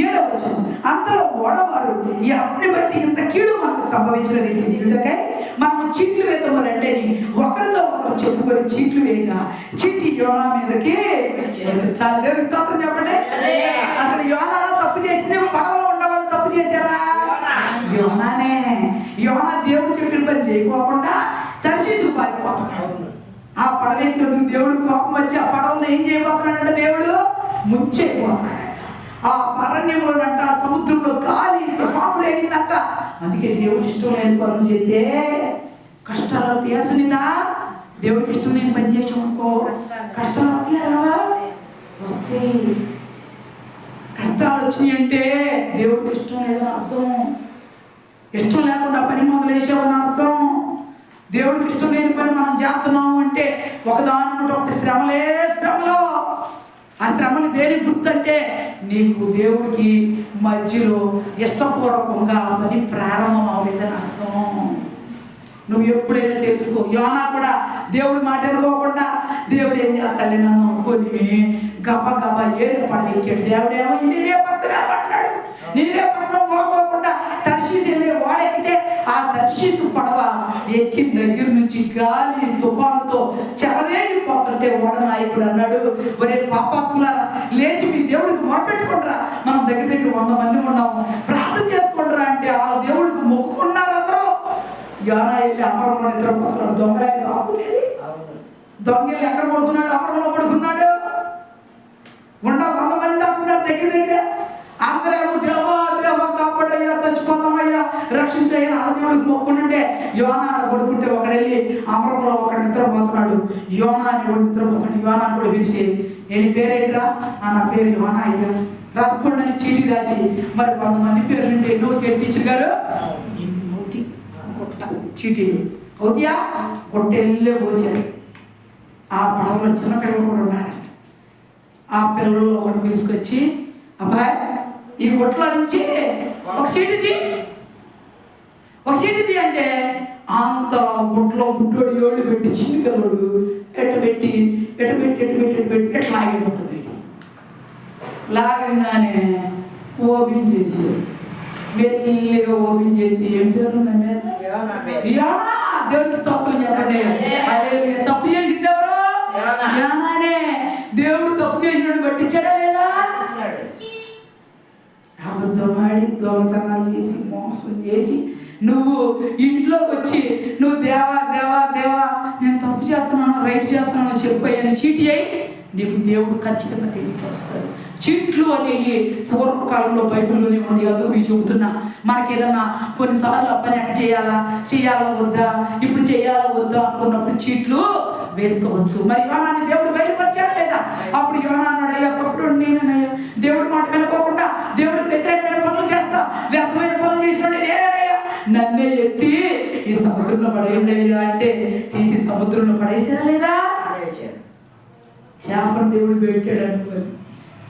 ఏడవ అంతలో ఓడవారు ఎవరిని బట్టి ఇంత కీడు మనకు సంభవించినది తెలియటకై మనము చీట్లు వేద్దాము రండి అని ఒకరితో ఒకరు చెప్పుకొని చీట్లు వేయగా చీటి యోనా మీదకి చాలా దేవుని స్తోత్రం చెప్పండి. అసలు యోనాను తప్పు చేసింది పడవలో ఉండవాళ్ళు తప్పు చేశారా? యోనానే. యోనా దేవుడు చెప్పిన పని చేయకోకుండా దర్శించు పారిపోతున్నాడు. ఆ పడవ ఎక్కినందుకు దేవుడు కోపం వచ్చి ఆ పడవలో ఏం చేయబోతున్నాడంటే దేవుడు? ముంచైపోతున్నాడు ఆ సముద్రంలో గాలి తుఫాను రేగిందంట. అందుకే దేవుడు ఇష్టం లేని పనులు చేస్తే కష్టాలు అవుతాయా సునీత? దేవుడికి ఇష్టం లేని పని చేసామనుకో కష్టాలు. అవుతాయా రావా? వస్తే కష్టాలు వచ్చినాయి అంటే దేవుడికి ఇష్టం లేదని అర్థం. ఇష్టం లేకుండా పని మొదలేసామని అర్థం. దేవుడికి ఇష్టం లేని పని మనం చేస్తున్నాము అంటే ఒకదాని ఒకటి శ్రమలే శ్రమలో. ఆ శ్రమని దేనికి గుర్తంటే నీకు దేవుడికి మధ్యలో ఇష్టపూర్వకంగా పని ప్రారంభం అవ్వలేదని అర్థం. నువ్వు ఎప్పుడైనా తెలుసుకో యోనా కూడా దేవుడి మాట అనుకోకుండా దేవుడు ఏం చేస్తాడు నన్ను అనుకొని గబ గబ ఏరే పడవెక్కాడు దేవుడు ఏమో నినివే పట్టణం పట్టాడు నినివే పట్టణం పోకోకుండా వెళ్ళే వాడెక్కితే ఆ దర్శిసు పడవ ఎక్కిన దగ్గర నుంచి గాలి తుఫానుతో చెలరేగిపోతుంటే ఓడ నాయకుడు అన్నాడు ఒరే పాపాత్ములారా లేచి మీ దేవుడికి మొరపెట్టుకుంటారా మనం దగ్గర దగ్గర వంద మంది ఉన్నాము ప్రార్థన చేసుకుంటారా అంటే ఆ దేవుడికి మొక్కుకున్నారు అందరూ. యోనా వెళ్ళి అమరంలో నిద్రపోతున్నాడు దొంగలకి దొంగ వెళ్ళి ఎక్కడ పడుకున్నాడు? అమరంలో పడుకున్నాడు. ఉండ వంద మంది దాక్కున్నారు దగ్గర దగ్గర. అందరేమో దేవుడు రక్షించయ్యా ఆడదేవుడికి మొక్కుంటే యోనా పడుకుంటే ఒకడెళ్ళి అమరంలో ఒకడు నిద్రపోతున్నాడు. యోనా అని నిద్రపోతున్నాడు యోనా కూడా పిలిచి ఏంటి పేరేంట్రా? నా పేరు యోనా అయ్యా. రాసుకోండి చీటీ రాసి మరి కొంతమంది పేర్లు ఉంటే ఎన్నో చేయించారు గారు. గుట్ట చీటీలు. అవుతాయా గుట్టెల్లే పోసారు ఆ పడవలో చిన్న పిల్లలు కూడా ఉన్నారు ఆ పిల్లలు ఒకటి తీసుకొచ్చి అబ్బాయి ఈ గుట్టలో నుంచి ఒక సీటుది ఒక సీటుది అంటే అంత గుట్లో గుడ్డోడు ఏళ్ళు పెట్టి చిన్న పిల్లడు ఎట్ట పెట్టి ఎట పెట్టి ఎటు పెట్టి ఎటు పెట్టి ఎట్లా లాగిపోతుంది లాగంగానే ఓపెన్ చేసి మెల్లిగా ఓపెన్ చేసి ఏం. యోనా దేవుడి స్తోత్రం చెప్పండి. తప్పు చేసింది ఎవరు యోనా. యోనానే దేవుడు తప్పు చేసినట్టు పట్టించాడా లేదా. అబద్ధమాడి దొంగతనాలు చేసి మోసం చేసి నువ్వు ఇంట్లోకి వచ్చి నువ్వు దేవా దేవా దేవా నేను తప్పు చేస్తున్నాను రైట్ చేస్తున్నాను చెప్పాయని చీటి అయి నీకు దేవుడు ఖచ్చితంగా తెలియపరుస్తాడు. చీట్లు అనేవి పూర్వకాలంలో బైబిల్లోనే ఉండి అందుకు మీకు చెబుతున్నా మనకి ఏదన్నా కొన్నిసార్లు అప్పని పని ఎట్ట చేయాలా? చేయాలా వద్దా? ఇప్పుడు చేయాలా వద్దా? అనుకున్నప్పుడు చీట్లు వేసుకోవచ్చు. మరి యోనాన్ని దేవుడు బయటపరిచాడా లేదా? అప్పుడు యోనా అన్నాడు అయ్యా ఒకప్పుడు దేవుడు దేవుడి మాట వినుకోకుండా నన్నే ఎత్తి ఈ సముద్రంలో పడేయండి అయ్యా అంటే తీసి సముద్రంలో పడేసారా లేదా? చేపను దేవుడు పెట్టాడు అనుకోని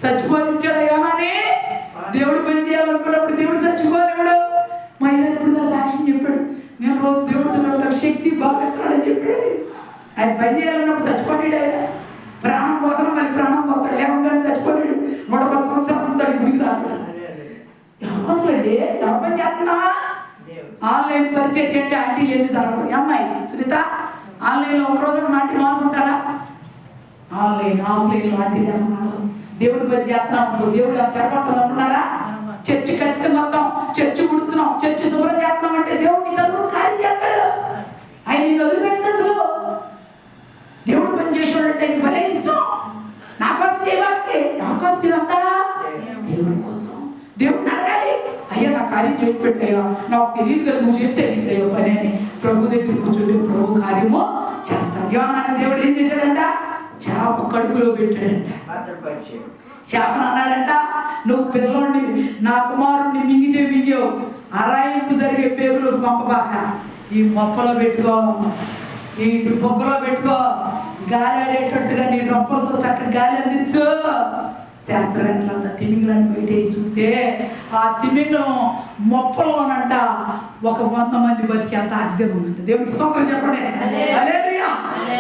చచ్చిపోనిచ్చాడు యోనాని దేవుడు పని చేయాలనుకున్నప్పుడు దేవుడు చచ్చిపోనివాడు మా ఇద్దరు ఇప్పుడు సాక్ష్యం చెప్పాడు. నేను రోజు దేవుడు నాకు శక్తి బాగున్నాడని చెప్పాడు. ఆయన పని చేయాలన్నప్పుడు చచ్చిపోయాడు ఆయన. ప్రాణం పోతాను మళ్ళీ ప్రాణం పోతాడు. లేకుండా చచ్చిపోయాడు నూట పది సంవత్సరాలు గుడికి రాడు ఎవరికోసం అండి ఎవరి పని చేస్తున్నావా? ఆన్లైన్ పరిచయం అంటే ఆంటీలు ఎందుకు జరగదు అమ్మాయి సునీత ఆన్లైన్లో ఒక రోజు ఆంటీ మానుకుంటారా ఆన్లైన్ ఆఫ్లైన్ ఆంటీలు ఏమన్నారు దేవుడి పని చేస్తున్నాం దేవుడు చెరపడతాం అనుకున్నారా? చర్చి కలిసి మొత్తం చర్చి కుడుతున్నాం చర్చి శుభ్రం చేస్తున్నాం అంటే దేవుడు నీ కార్యం చేస్తాడు. ఆయన నేను వదిలిపెట్టిన అసలు. దేవుడు పని చేసేవాడంటే నీకు భలే ఇష్టం. నా కోసం చేయమంటే నా కోసం ఇదంతా దేవుడి కోసం. పెట్టాయా నాకు తెలియదు కదా నువ్వు చేస్తే అయ్యో పని అని ప్రభు దగ్గర కూర్చుంటే ప్రభు కార్యము చేస్తాడు యోనాన్ని దేవుడు ఏం చేశాడంట చేప కడుపులో పెట్టాడంట. చేపను అన్నాడంట నువ్వు పిల్లోడిని నా కుమారుడిని మింగితే మింగావు అరాయింపు జరిగే పేగులకు పంపబాక ఈ మొప్పలో పెట్టుకో ఈ బొగ్గలో పెట్టుకో గాలి ఆడేటట్టుగా నీ రొప్పలతో చక్కగా గాలి అందించు శాస్త్రవేత్తలంతా తిమింగలాన్ని బయటేసి చూస్తే ఆ తిమింగలం మొప్పల్లోనంట ఒక వంద మంది బతికి అంత ఆక్సిజన్ ఉందంట. దేవునికి స్తోత్రం చెప్పండి. హల్లెలూయా.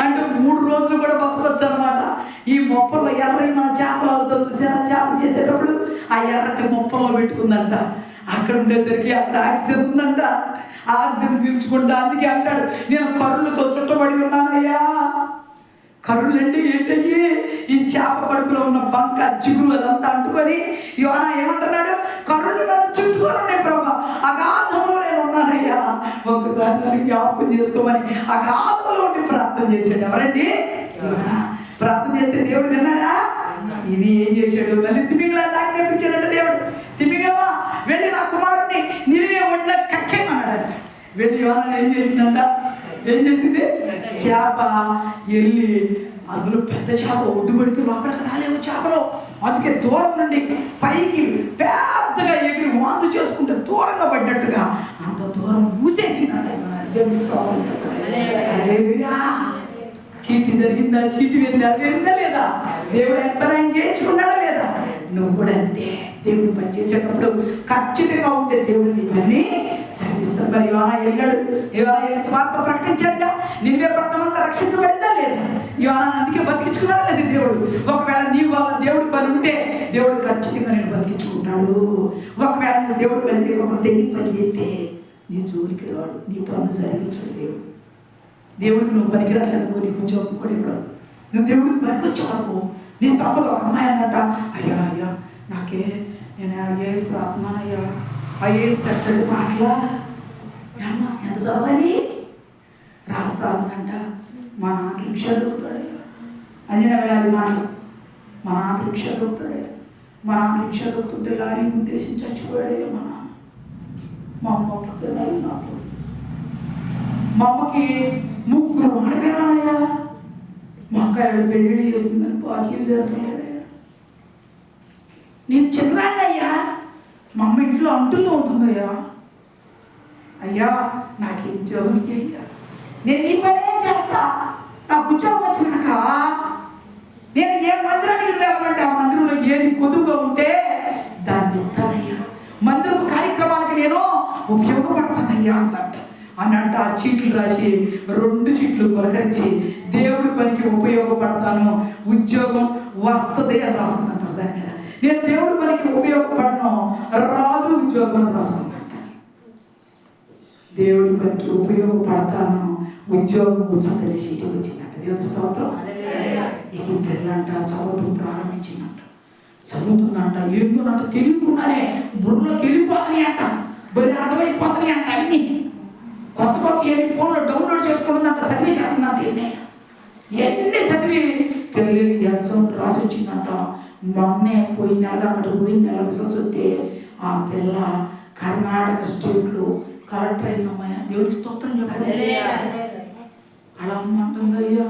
అంటే మూడు రోజులు కూడా బతకొచ్చు అనమాట ఈ మొప్పల్లో ఎర్రని మన చేపలు అవుతుంది చూసారా? చేపలు చేసేటప్పుడు ఆ ఎర్రటి మొప్పల్లో పెట్టుకుందంట. అక్కడ ఉండేసరికి అక్కడ ఆక్సిజన్ ఉందంట. ఆక్సిజన్ పీల్చుకుంటా అందుకే అంటాడు నేను కరులతో చుట్టబడి ఉన్నానయ్యా. కరుళ్ళు అంటే ఏంటయ్యి? ఈ చేప కడుపులో ఉన్న బంక జిగురు అదంతా అంటుకొని యోనా ఏమంటున్నాడు? కరుళ్ళు నన్ను చుట్టుకొని ఉన్నాయి ప్రభా. అగాధంలో నేను ఉన్నానయ్యా. ఒక్కసారి నన్ను జ్ఞాపకం చేసుకోమని అగాధంలో ఉండి ప్రార్థన చేశాడు. ఎవరండి? ప్రార్థన చేస్తే దేవుడు విన్నాడా? ఇది ఏం చేశాడు? మళ్ళీ తిమింగలా తాకినట్టు దేవుడు. తిమింగలమా వెళ్ళి నా కుమారుడిని నిలివే ఒడిన కక్కేమన్నాడంట. వెళ్ళి యోనా ఏం చేసిందంట? ఏం చేసింది? చేప వెళ్ళి అందులో పెద్ద చేప ఒడ్డు పెడితే లోపలికి రాలేము చేపలు. అందుకే దూరం నుండి పైకి పెద్దగా ఎగిరి వాంతి చేసుకుంటే దూరంగా పడ్డట్టుగా అంత దూరం ఊసేసిందంట చీటి జరిగిందా? చీటి వెళ్ళిందా వెళ్ళిందా లేదా? దేవుడు ఎంపరాయం చేయించుకున్నాడా లేదా? నువ్వు కూడా అంతే. దేవుడు పని చేసేటప్పుడు ఖచ్చితంగా ఉంటే దేవుడిని పని చదివిస్తాను మరి యోనా వెళ్ళాడు. యోనా వెళ్ళి స్వార్థ ప్రకటించాడుగా. నిన్నే పట్టణం అంతా రక్షించబడిందా లేదా? యోనా అందుకే బతికించుకున్నాడు అది దేవుడు? ఒకవేళ నీ వల్ల దేవుడి పని ఉంటే దేవుడు ఖచ్చితంగా నేను బతికించుకుంటాడు. ఒకవేళ నువ్వు దేవుడు పని చేయకపోతే ఈ పని చేస్తే నీ జోలికి రాడు. నీ పనులు జరిగించడు దేవుడు. దేవుడికి నువ్వు పనికిరాట్లేదు నీకు ఉద్యోగం కూడా ఇవ్వడం. నువ్వు దేవుడికి పనికొచ్చావు నీ సంపద ఒక అమ్మాయి అందంట అయ్యా అయ్యా నాకే నేను ఐఏఎస్ రాతున్నానయ్యా ఐఏఎస్ కట్టడు మాటలా ఏమ్మా ఎంత చదవాలి? రాస్తా అందంట. మా నాన్న రిక్షా దొరుకుతాడయ్యా అంజన వెళ్ళాలి మాటలు. మా నాన్న రిక్షా దొరుకుతాడే. మా నాన్న రిక్షా దొరుకుతుంటే లారీ ఉద్దేశించి చచ్చిపోయాడే మా నాన్న. మా అమ్మ ఒక్కతే నాకు. మా అమ్మకి ముగ్గురు ఆడపిల్లలయ్యా. మా అక్క ఏడు పెళ్ళిళ్ళు చేస్తుందని బాకీలు తీరట్లేదయ్యా నేను చిన్నదాన్నయ్యా. మా అమ్మ ఇంట్లో అంటుల్లో ఉంటుందయ్యా. అయ్యా నాకు ఉద్యోగం అయ్యా నేను నీ పనే చేస్తా. నాకు ఉద్యోగం వచ్చినాక నేను ఏ మందిరానికి వెళ్ళమంటే ఆ మందిరంలో ఏది కొదువుగా ఉంటే దాన్ని ఇస్తానయ్యా. మందిరం కార్యక్రమాలకి నేను ఉపయోగపడతానయ్యా అందంట. అని అంట ఆ చీట్లు రాసి రెండు చీట్లు పలకరించి దేవుడి పనికి ఉపయోగపడతాను ఉద్యోగం వస్తుంది అని రాసుకుందంటారు దాని మీద. నేను దేవుడి పనికి ఉపయోగపడను రాదు ఉద్యోగం అని దేవుడి పనికి ఉపయోగపడతాను ఉద్యోగం వచ్చిందని సీటు వచ్చిందంట. దేవుడి స్తోత్రం. ఈ పిల్లంట చదవటం ప్రారంభించిందంట. చదువుతుందంట. ఏంటోనంట తెలియకుండానే బుర్రలోకి వెళ్ళిపోతున్నాయి అంట బరి అర్థమైపోతున్నాయి అంట అన్ని. కొత్త కొత్త ఎన్ని ఫోన్లో డౌన్లోడ్ చేసుకుంటుందంట సర్వీస్ చేస్తుందంట ఎన్ని. ఎన్ని చదివి పిల్లలు ఎగ్జామ్ రాసి వచ్చిందంట. మొన్నే పోయిన నెల అక్కడ పోయిన నెల రిజల్ట్స్ వస్తే ఆ పిల్ల కర్ణాటక స్టేట్లో కలెక్టర్ అయిందమ్మాయ దేవుడికి స్తోత్రం చెప్పాలి అలా అమ్మంటుంది అయ్యా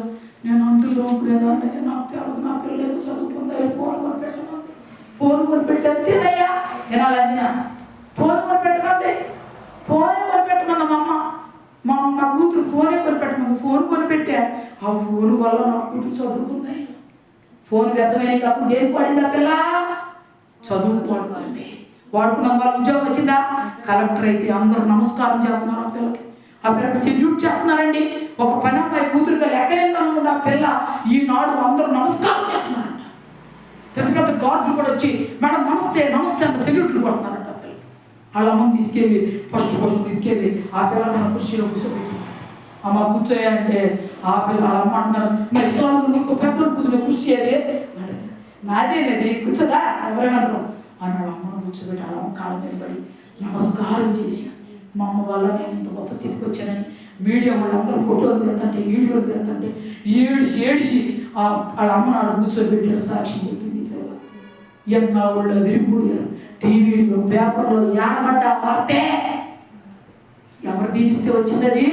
నేను అంటులో లేదంటే నాకు తెలియదు నా పిల్ల ఏదో చదువుకుంది? అయ్యా ఫోన్ కొనిపెట్టమంది ఫోన్ కొనిపెట్టేదయ్యా వినాలి అందిన? ఫోన్ కొనిపెట్టమంది. ఫోనే కొనిపెట్టమంది మా అమ్మ. మా నా కూతురు ఫోనే కొనిపెట్టమంది. ఫోన్ కొనిపెట్టా ఆ ఫోన్ వల్ల నా కూతురు చదువుకుంది? ఫోన్ వ్యర్థమైన కాకుండా దేనికి పడింది ఆ పిల్ల? చదువు వాడుకుంది వాడుకున్న వాళ్ళ ఉద్యోగం వచ్చిందా? కలెక్టర్ అయితే అందరూ నమస్కారం చేస్తున్నారు ఆ పిల్లకి. ఆ పిల్లకి సెల్యూట్ చేస్తున్నారండి. ఒక పని అమ్మాయి కూతురుగా లెక్కలేదు అనుకుంటే ఆ పిల్ల ఈనాడు అందరూ నమస్కారం చేస్తున్నారంట. పెద్ద పెద్ద గార్డులు కూడా వచ్చి మేడం నమస్తే నమస్తే అంటే సెల్యూట్లు కొడుతున్నారంట ఆ పిల్లకి. వాళ్ళ అమ్మని తీసుకెళ్ళి ఫస్ట్ ఫస్ట్ తీసుకెళ్ళి ఆ పిల్లలు మన కుర్చీలో కూర్చోబెట్టి అమ్మ కూర్చోయా అంటే ఆ పిల్ల వాళ్ళ అమ్మ అంటున్నారు మరి ఇస్లాం నువ్వు పెద్దలు కూర్చునే కుర్చీ అదే నాదేనది కూర్చోదా? ఎవరేమంటారు అని వాళ్ళ అమ్మను కూర్చోబెట్టి వాళ్ళ అమ్మ కాళ్ళ మీద పడి నమస్కారం చేసి మా అమ్మ వల్ల నేను ఇంత గొప్ప స్థితికి వచ్చానని మీడియా వాళ్ళందరూ ఫోటోలు పెడతంటే వీడియోలు పెడతంటే ఏడిసి ఆ వాళ్ళ అమ్మ నాడు కూర్చోబెట్టారు సాక్షి చెప్పింది. ఎన్నో వాళ్ళు విరిగిపోయారు టీవీలో పేపర్లో ఏడబడ్డ వార్తే ఎవరు దీవిస్తే వచ్చింది అది.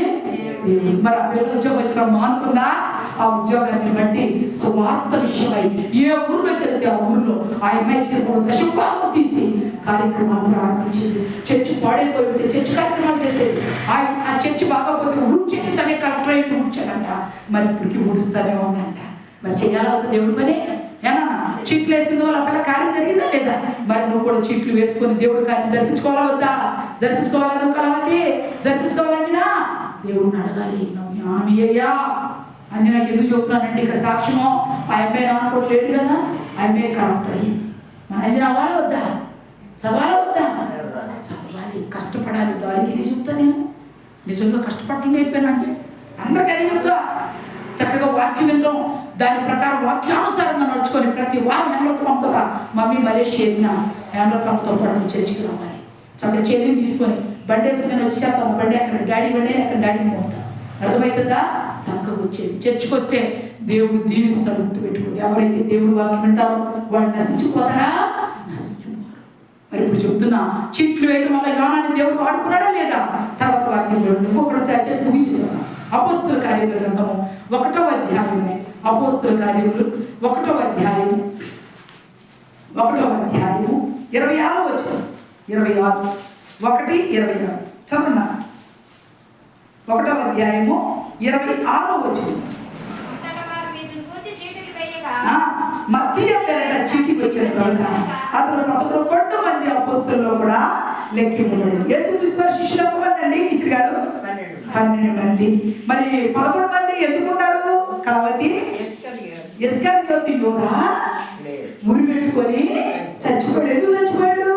మరి ఆ పిల్ల ఉద్యోగం వచ్చిన మానుకుందా ఆ ఉద్యోగాన్ని బట్టి సువార్త విషయమై ఏ ఊర్లోకి వెళ్తే ఆ ఊర్లో ఆ అమ్మాయి చేరుకోవడం దశభాగం తీసి కార్యక్రమాలు ప్రారంభించింది. చర్చి పాడైపోయి ఉంటే చర్చి కార్యక్రమాలు చేసేది. ఆ ఆ చర్చి బాగోపోతే ఊడ్చేది తనే కలెక్టర్ అయి ఊడ్చాడంట మరి ఇప్పటికి ఊడుస్తానే ఉందంట. మరి చేయాలా వద్దా దేవుడి పని ఏమన్నా చీట్లు వేసుకున్న వాళ్ళ పిల్ల కార్యం జరిగిందా లేదా? మరి నువ్వు కూడా చీట్లు వేసుకొని దేవుడు కార్యం జరిపించుకోవాలా వద్దా? జరిపించుకోవాలా నువ్వు కలవతి? జరిపించుకోవాలంటినా దేవుడిని అడగాలి. నువ్వు జ్ఞానం ఇయ్యా నాకు ఎందుకు చెప్తున్నానంటే ఇక్కడ సాక్ష్యమో. ఆ అమ్మాయి రానుకోవడం లేడు కదా. ఆ అమ్మాయి కరెక్ట్ అయ్యి. మన అంజన అవ్వాలా వద్దా? చదవాలా వద్దా? చదవాలి. కష్టపడాలి. దానికి నేను చెప్తా నేను. నిజంగా కష్టపడటం నేర్పానండి. అందరికీ అదే చెప్తా. చక్కగా వాక్యం వినడం దాని ప్రకారం వాక్యానుసారంగా నడుచుకొని ప్రతి వారం హేమలతో పంపుతా మమ్మీ మరే వెళ్ళిన హేమలతో పంపుతో పాటు చర్చికి రావాలి. చక్కగా చెల్లిని తీసుకొని బండి వేసుకుని నేను వచ్చేస్తాను. బండి అక్కడ డాడీ బండి అక్కడ డాడీ పోతా అర్థమవుతుందా? చక్కగా వచ్చేది చర్చికి వస్తే దేవుడు దీవిస్తాడు గుర్తుపెట్టుకోండి. ఎవరైతే దేవుడు వాక్యం వింటారో వాళ్ళు నశించిపోతారా? మరి ఇప్పుడు చెప్తున్నా చెట్లు వేయడం వల్ల యోనాన్ని దేవుడు వాడుకున్నాడా లేదా? తర్వాత వాక్యం చూడండి ఇంకొకటి చెప్పి ముగించేసాను అపోస్తుల కార్యముల గ్రంథము ఒకటో అధ్యాయము. అపోస్తుల కార్యములు ఒకటో అధ్యాయము. ఒకటో అధ్యాయము ఇరవై ఆరు వచ్చింది ఇరవై ఆరు. ఒకటి ఇరవై ఆరు. చదువున్నా ఒకటో అధ్యాయము ఇరవై ఆరో వేయగా మత్తీయ పేరట చీటికి వచ్చిన కనుక అతను పదకొండు కొండ మంది అపోస్తుల్లో కూడా లెక్కింపబడింది యేసుక్రీస్తు శిష్యులు ఎంతమంది అండి? టీచర్ గారు? పన్నెండు మంది. మరి పదకొండు మంది ఎందుకున్నారు కళవతి? జ్యోతి యోధ? మురి పెట్టుకొని చచ్చిపోయాడు ఎందుకు చచ్చిపోయాడు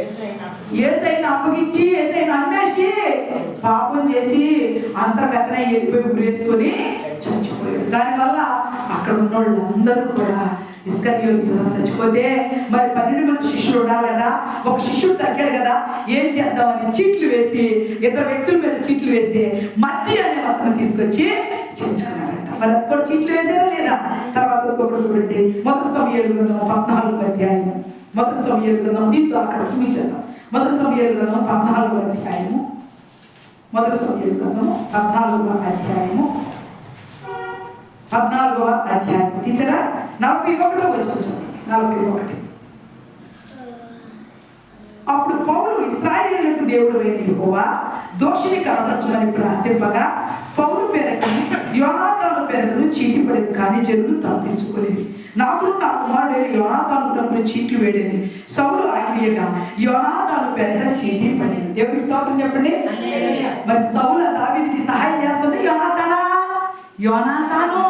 ఏసైనా ఏసైని అప్పగించి ఏసైని అమ్మేసి పాపం చేసి అంతర్గతనే వేసుకొని గురేసుకొని చచ్చిపోయాడు. దానివల్ల అక్కడ ఉన్న వాళ్ళందరూ కూడా ఇస్కర్యోతి చచ్చిపోతే మరి పన్నెండు మంది శిష్యులు ఉండాలి కదా. ఒక శిష్యుడు తగ్గాడు కదా. ఏం చేద్దామని చీట్లు వేసి ఇద్దరు వ్యక్తుల మీద చీట్లు వేస్తే మధ్య అనే అతను తీసుకొచ్చి చేర్చుకున్నారంట మరి అది కూడా చీట్లు వేసారా లేదా? తర్వాత ఇంకొకటి చూడండి. మొదటి సమయాలు గ్రంథం పద్నాలుగు అధ్యాయము. మొదటి సమయాలు గ్రంథం దీంతో అక్కడ చూపించేద్దాం మొదటి సమయాలు గ్రంథం పద్నాలుగు అధ్యాయము. మొదటి సమయాలు పద్నాలుగవ అధ్యాయము. పద్నాలుగవ అధ్యాయం తీసారా? నలభై ఒకటో వచ్చి నలభై ఒకటి. అప్పుడు పౌలు ఇస్రాయేలులకు దేవుడు అయిన యెహోవా దోషిని కనపరచుమని ప్రార్థింపగా పౌలు పేరటను యోనాతాను పేరటను చీటి పడేది కానీ జనులు తప్పించుకునేది నాకు నా కుమారుడైన యోనాతాను నాకు చీట్లు వేడేది. సౌలు ఆజ్ఞయగా యోనాతాను పేరట చీటి పడేది దేవుడికి స్తోత్రం చెప్పండి. మరి సౌల దావీదికి సహాయం చేస్తుంది యోనాతానా? యోనాతాను.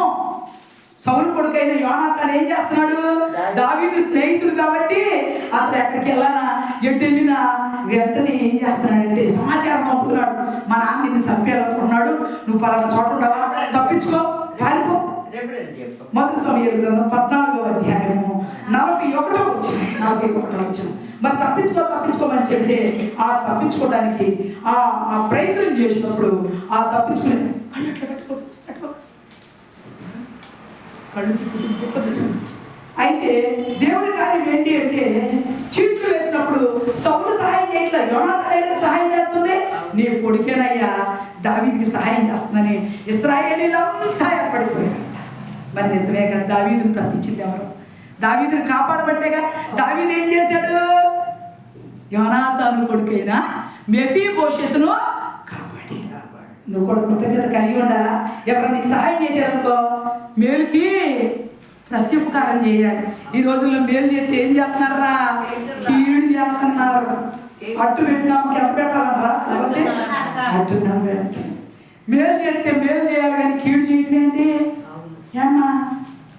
సౌలు కొడుకైన యోనాతాన్ ఏం చేస్తున్నాడు? దావీదు స్నేహితుడు కాబట్టి అతను ఎక్కడికి వెళ్ళానా ఎటు వెళ్ళినా వెంటనే ఏం చేస్తున్నాడంటే సమాచారం పంపుతున్నాడు. మా నాన్న నిన్ను చంపేయాలనుకున్నాడు నువ్వు పలానా చోట ఉండవా? తప్పించుకో. మొదటి సమయాల గ్రంథం పద్నాలుగో అధ్యాయము నలభై ఒకటో వచ్చిన నలభై ఒకటో వచ్చిన మరి తప్పించుకో తప్పించుకోమని చెప్తే ఆ తప్పించుకోవడానికి ఆ ఆ ప్రయత్నం చేసినప్పుడు ఆ తప్పించుకునే కళ్ళు అట్లా పెట్టుకో పెట్టుకో. కళ్ళు అయితే దేవుని కార్యం ఏంటి అంటే చీట్లు వేసినప్పుడు సౌలు సహాయం చేయట్లేదు యోనాథానే కదా సహాయం చేస్తుంది? నీ కొడుకేనయ్యా దావికి సహాయం చేస్తుందని ఇస్రాయేలీలంతా ఏర్పడిపోయారు. మరి నిజమే కదా దావీదుని తప్పించింది ఎవరు? దావీదుని కాపాడబట్టేగా దావీదు ఏం చేశాడు? యోనాథాను కొడుకైనా మెఫీ భవిష్యత్తును కాపాడి కాపాడు నువ్వు కూడా కృతజ్ఞత కలిగి ఉండాలా? ఎవరు నీకు సహాయం చేశారనుకో మేలుకి ప్రత్యుపకారం చేయాలి. ఈ రోజుల్లో మేలు చేస్తే ఏం చేస్తున్నారా? కీడు చేస్తున్నారు. అట్టు పెట్టినాము ఎంత పెట్టాలరా అట్టు మేలు చేస్తే మేలు చేయాలి కానీ కీడు చేయటం ఏంటి? ఏమ్మా?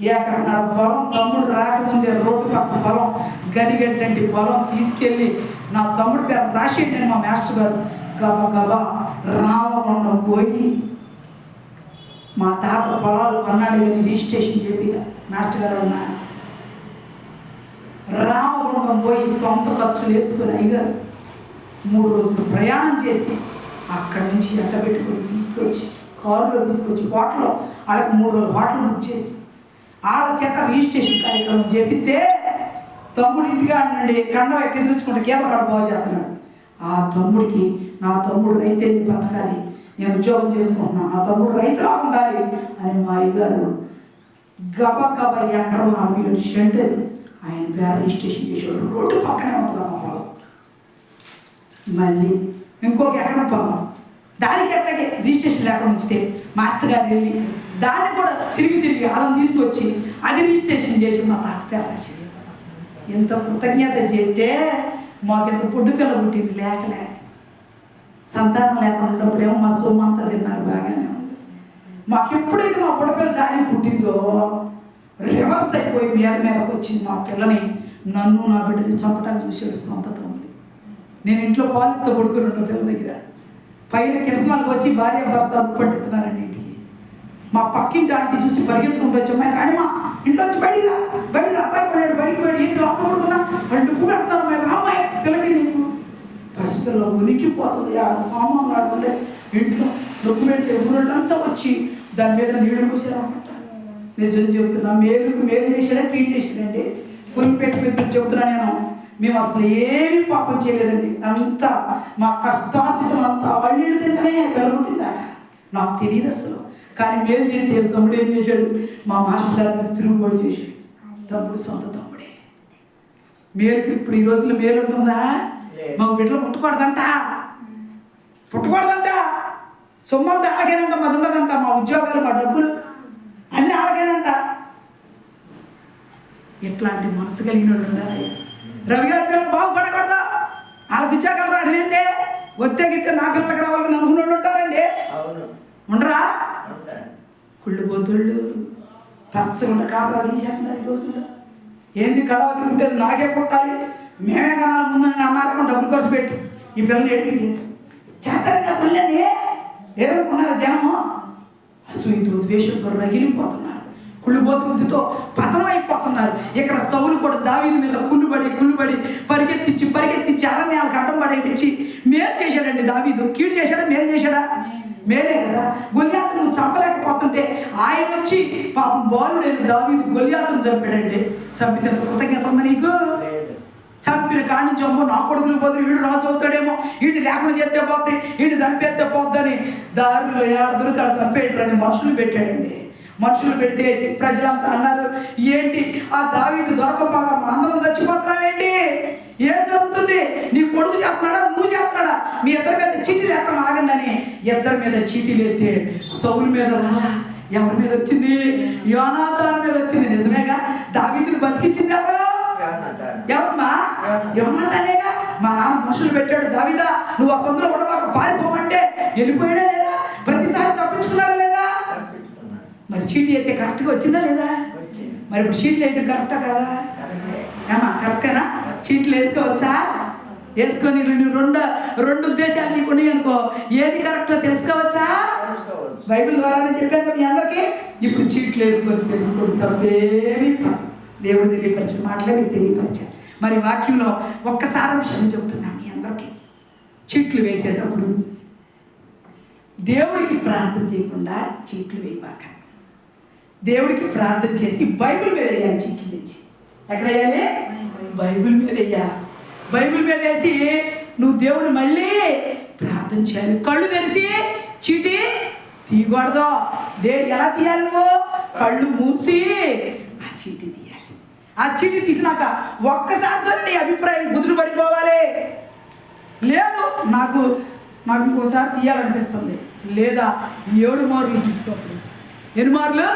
ఎక్కడన్నారు పొలం తమ్ముడు రాకముందే రోడ్డు పక్క పొలం గనిగంటండి పొలం తీసుకెళ్ళి నా తమ్ముడు పేరు రాసేయండి మా మాస్టర్ గారు. గబ గబ రామగుండం పోయి మా తాత పొలాలు కొన్నాడు కానీ రిజిస్ట్రేషన్ చెప్పి మాస్టర్ గారు ఉన్నా రామగుండం పోయి సొంత ఖర్చులు వేసుకుని అయ్యారు మూడు రోజులు ప్రయాణం చేసి అక్కడి నుంచి ఎండ పెట్టుకుని తీసుకొచ్చి కారులో తీసుకొచ్చి హోటల్లో వాళ్ళకి మూడు రోజులు హోటల్ బుక్ చేసి వాళ్ళ చేత రిజిస్ట్రేషన్ కార్యక్రమం చేపిస్తే తమ్ముడు ఇంటిగా అనండి కండం ఎక్కి తెలుసుకుంటే బాగు చేస్తున్నాడు. ఆ తమ్ముడికి నా తమ్ముడు రైతే బతకాలి నేను ఉద్యోగం చేసుకుంటున్నాను నా తమ్ముడు రైతులా ఉండాలి అని మా అయ్యగారు గబ గబ ఎకరం నాలుగు ఏడు షెడ్ ఆయన పేరు రిజిస్ట్రేషన్ చేసేవాడు. రోడ్డు పక్కనే ఉంటుంది మళ్ళీ ఇంకొక ఎకరం పొలం దానికి ఎట్టగే రిజిస్ట్రేషన్ లేకుండా ఉంచితే మాస్టర్ గారు వెళ్ళి దాన్ని కూడా తిరిగి తిరిగి అలా తీసుకొచ్చి అది రిజిస్ట్రేషన్ చేసి మా తాత ఎంత కృతజ్ఞత చేస్తే మాకు ఎంత పొడ్డు పిల్ల పుట్టింది లేకలే. సంతానం లేకుండా ఉన్నప్పుడేమో మా సొమ్ము అంతా తిన్నారు బాగానే ఉంది. మాకు ఎప్పుడైతే మా పొడపిల్ల గాలి పుట్టిందో రివర్స్ అయిపోయి మీద మీదకి వచ్చింది మా పిల్లని నన్ను నా బిడ్డని చంపటానికి చూసి సొంతత ఉంది నేను ఇంట్లో పాలితో పడుకుని ఉన్న పిల్ల దగ్గర పైన కిరసనాలు పోసి భార్య భర్త పట్టుతున్నారండి ఇంటికి. మా పక్కింటి ఆంటీ చూసి పరిగెత్తుకుంటూ వచ్చి అమ్మాయి రాణిమా ఇంట్లో నుంచి బడిరా రా అబ్బాయి పడాడు బడికి పడి ఏంటి లోపల పడుకున్నా? కూడా అంటారు పెడతారు అమ్మాయి రామ్మాయి పిల్లకి నీకు పసిపిల్ల ఉనికిపోతుంది ఆ సామాన్లు ఆడుకుంటే ఇంట్లో డుక్కు పెడితే వచ్చి దాని మీద నీళ్ళు పోసారన్నమాట నిజం చెబుతున్నా మేలుకు మేలు చేసాడా ట్రీట్ చేసాడండి ఫుల్ పెట్టి మీద చెబుతున్నా నేను. మేము అసలు ఏమీ పాపం చేయలేదండి. అంతా మా కష్టార్జితం అంతా వాళ్ళు పిల్లలుంటుందా నాకు తెలియదు అసలు. కానీ మేలు చేస్తే తమ్ముడు ఏం చేశాడు? మా మాస్టర్ గారు తిరుగుబాటు చేశాడు. తమ్ముడు సొంత తమ్ముడే. మేలుకి ఇప్పుడు ఈ రోజుల్లో మేలు ఉంటుందా. మాకు బిడ్డలు పుట్టకూడదంట. పుట్టకూడదంట. సొమ్మంతా ఆడకేనంట మాది ఉండదంట మా ఉద్యోగాలు మా డబ్బులు. అన్నీ ఆడకేనంట ఇట్లాంటి మనసు కలిగిన ఉండాలి. రవి గారి పిల్లలు బాగుపడకూడదా వాళ్ళకి ఉద్యోగాలు రాడలేందే వస్తే గిట్టే నా పిల్లలకి రావాలని అనుకున్న వాళ్ళు ఉంటారండి. ఉండరా? ఉంటాను కుళ్ళు పోతుళ్ళు పచ్చగుండ కాపలా తీసేస్తున్నారు ఈ రోజుల్లో. ఏంది కడవ తింటేది నాకే పుట్టాలి. మేమే కనాలి ముందు అని అన్నారేమో డబ్బులు ఖర్చు పెట్టి. ఈ పిల్లలు ఏంటి చేస్తారండి పనులని ఏమనుకున్నారు జనము. అసూయతో ద్వేషంతో రగిలిపోతున్నారు. కుళ్ళుబోతు బుద్ధితో పతనం అయిపోతున్నారు ఇక్కడ సౌలు కూడా దావీది మీద కుళ్ళుబడి కుళ్ళుబడి పరిగెత్తించి పరిగెత్తించి అరణ్యాలకు అడ్డం పడేపించి మేలు చేశాడండి దావీదు. కీడు చేశాడా? మేలు చేశాడా? మేలే కదా. గొలియాతు నువ్వు చంపలేకపోతుంటే ఆయన వచ్చి పాపం బాలుడైన దావీదు గొలియాతును చంపాడండి. చంపితే ఎంత కృతజ్ఞత ఉందా నీకు? చంపిన కాడి నుంచి అమ్మో నా కొడుకులు పోతే వీడు రాజు అవుతాడేమో. వీడిని లేకుండా చేస్తే పోతే వీడిని చంపేస్తే పోద్దని దారిలో ఎవరు దొరుకుతాడు చంపేయటని మనుషులు పెట్టాడండి. మనుషులు పెడితే ప్రజలంతా అన్నారు ఏంటి? ఆ దావీదు దొరకపోగా మనందరం చచ్చిపోతున్నాం ఏంటి? ఏం జరుగుతుంది? నీ కొడుకు చేస్తున్నాడా? నువ్వు చేస్తున్నాడా? మీ ఇద్దరి మీద చీటీలు వేస్తాం ఆగండి అని ఇద్దరి మీద చీటీలు ఎత్తే సౌలు మీద రాలా ఎవరి మీద వచ్చింది? యోనాథాన్ మీద వచ్చింది. నిజమేగా? దావీదుని బతికించింది ఎవరు. ఎవరమ్మా? యోనాథానేగా మా నాన్న మనుషులు పెట్టాడు. దావిదా నువ్వు ఆ సందులో ఉండబాక పారిపోమంటే వెళ్ళిపోయాడా లేదా? చీటీ అయితే కరెక్ట్గా వచ్చిందా లేదా. మరి ఇప్పుడు షీట్లు అయితే కరెక్టా కదా. ఏమా కరెక్టేనా షీట్లు వేసుకోవచ్చా? వేసుకొని రెండు రెండు రెండు ఉద్దేశాలు నీకు అనుకో. ఏది కరెక్టో తెలుసుకోవచ్చా. బైబిల్ ద్వారానే చెప్పాను మీ అందరికీ. ఇప్పుడు చీట్లు వేసుకొని తెలుసుకోండి తప్పేమీ. దేవుడు తెలియపరిచిన మాటలే మీకు తెలియపరిచారు. మరి వాక్యంలో ఒక్క సారాంశాన్ని చెబుతున్నా మీ అందరికీ. చీట్లు వేసేటప్పుడు దేవుడికి ప్రార్థన చేయకుండా చీట్లు వేయబాక. దేవుడికి ప్రార్థన చేసి బైబిల్ మీద వేయాలి చీట్లు తెచ్చి ఎక్కడ వేయాలి బైబిల్ మీద వేయాలి. బైబిల్ మీద వేసి నువ్వు దేవుడు మళ్ళీ ప్రార్థన చేయాలి. కళ్ళు తెరిచి చీటి తీయకూడదు. దే ఎలా తీయాలి నువ్వు? కళ్ళు మూసి ఆ చీటి తీయాలి. ఆ చీటి తీసినాక ఒక్కసారితో నీ అభిప్రాయం కుదురు పడిపోవాలి. లేదు నాకు నాకు ఇంకోసారి తీయాలనిపిస్తుంది. లేదా ఏడు మార్లు తీసుకోవాలి ఎన్ని మార్లు?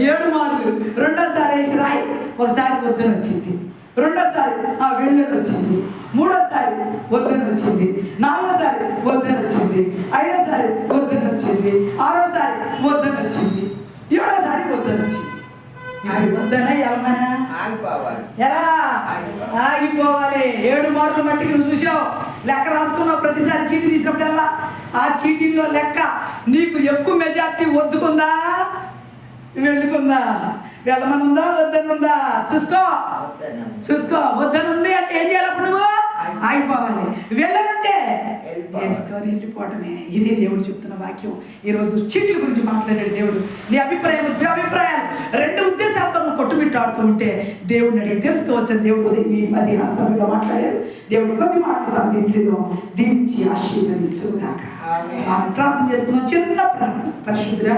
ఏడు మార్లు. రెండోసారి వేసి రాయి. ఒకసారి వద్దని వచ్చింది. రెండోసారి ఆ వెళ్ళని వచ్చింది. మూడోసారి వద్దని వచ్చింది. నాలుగోసారి వద్దని వచ్చింది. ఐదోసారి వద్దని వచ్చింది. ఆరోసారి వద్దని వచ్చింది. ఏడోసారి వద్దని వచ్చింది. వద్దనా ఆగిపోవాలి. ఎరా ఆగిపోవాలి. ఏడు మార్లు మట్టికి నువ్వు చూసావు? లెక్క రాసుకున్నావు ప్రతిసారి చీటీ తీసినప్పుడల్లా. ఆ చీటీల్లో లెక్క నీకు ఎక్కువ మెజార్టీ వద్దుకుందా వెళ్ళుకుందా వెళ్ళమనుందా? వద్దనుందా? చూసుకో. చూసుకో. వద్దనుంది అంటే ఏం చేయాలి అప్పుడు నువ్వు? ఆగిపోవాలి వెళ్ళనుంటే. వేసుకొని వెళ్ళిపోవటమే. ఇది దేవుడు చెప్తున్న వాక్యం. ఈరోజు చీట్ల గురించి మాట్లాడాడు దేవుడు. నీ అభిప్రాయం నీ అభిప్రాయాలు రెండు ఉద్దేశాలతో నువ్వు కొట్టుమిట్టాడుతూ ఉంటే దేవుడిని అడిగి తెలుసుకోవచ్చని దేవుడు ఈ మధ్యాహ్న సమయంలో మాట్లాడారు దేవుడు కొద్ది మాటలు తన ఇంట్లో దీవించి ఆశీర్వదించుగాక ఆమేన్. ఆమె ప్రార్థన చేసుకున్న చిన్న ప్రార్థన. పరిశుద్ధ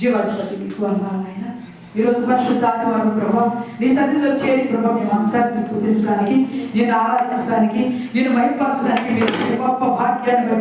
జీవాధిపతి మీకు వందనాలు నాయన ఈరోజు పరిశుద్ధాత్మ ఆదివారం ప్రభావ నీ సన్నిధిలో చేరి ప్రభావ మేము అంతర్ని స్థుతించడానికి నిన్ను ఆరాధించడానికి నిన్ను మైపరచడానికి మీరు గొప్ప భాగ్యాన్ని